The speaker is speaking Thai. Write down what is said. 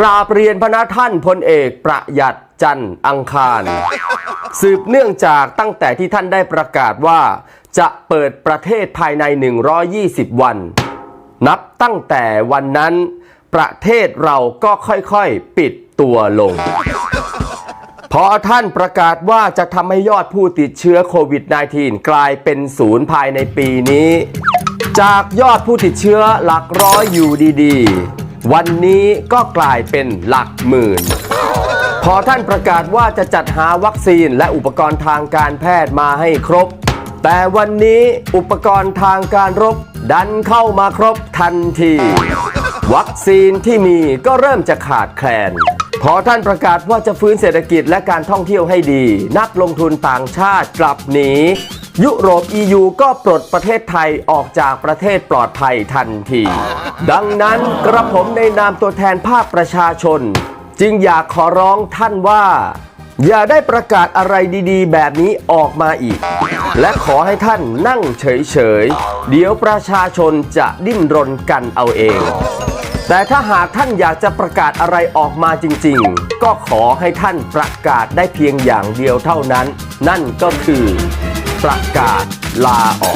กราบเรียนพระนาท่านพลเอกประหยัดจันทร์อังคาร สืบเนื่องจากตั้งแต่ที่ท่านได้ประกาศว่า จะเปิดประเทศภายใน 120 วัน นับตั้งแต่วันนั้น ประเทศเราก็ค่อยๆปิดตัวลง พอท่านประกาศว่าจะทำให้ยอดผู้ติดเชื้อโควิด -19 กลายเป็นศูนย์ภายในปีนี้ จากยอดผู้ติดเชื้อหลักร้อยอยู่ดีๆ วันนี้ก็กลายเป็นหลักหมื่น พอท่านประกาศว่าจะจัดหาวัคซีนและอุปกรณ์ทางการแพทย์มาให้ครบ แต่วันนี้อุปกรณ์ทางการรบดันเข้ามาครบทันที วัคซีนที่มีก็เริ่มจะขาดแคลนพอท่านประกาศว่าจะฟื้นเศรษฐกิจและการท่องเที่ยวให้ดี นักลงทุนต่างชาติกลับหนี ยุโรป EU ก็ปลดประเทศไทยออกจากประเทศปลอดภัยทันที ดังนั้นกระผมในนามตัวแทนภาคประชาชน จึงอยากขอร้องท่านว่า อย่าได้ประกาศอะไรดีๆ แบบนี้ออกมาอีก และขอให้ท่านนั่งเฉยๆ เดี๋ยวประชาชนจะดิ้นรนกันเอาเอง แต่ถ้าหากท่านอยากจะประกาศอะไรออกมาจริงๆ ก็ขอให้ท่านประกาศได้เพียงอย่างเดียวเท่านั้น นั่นก็คือ ประกาศลาออก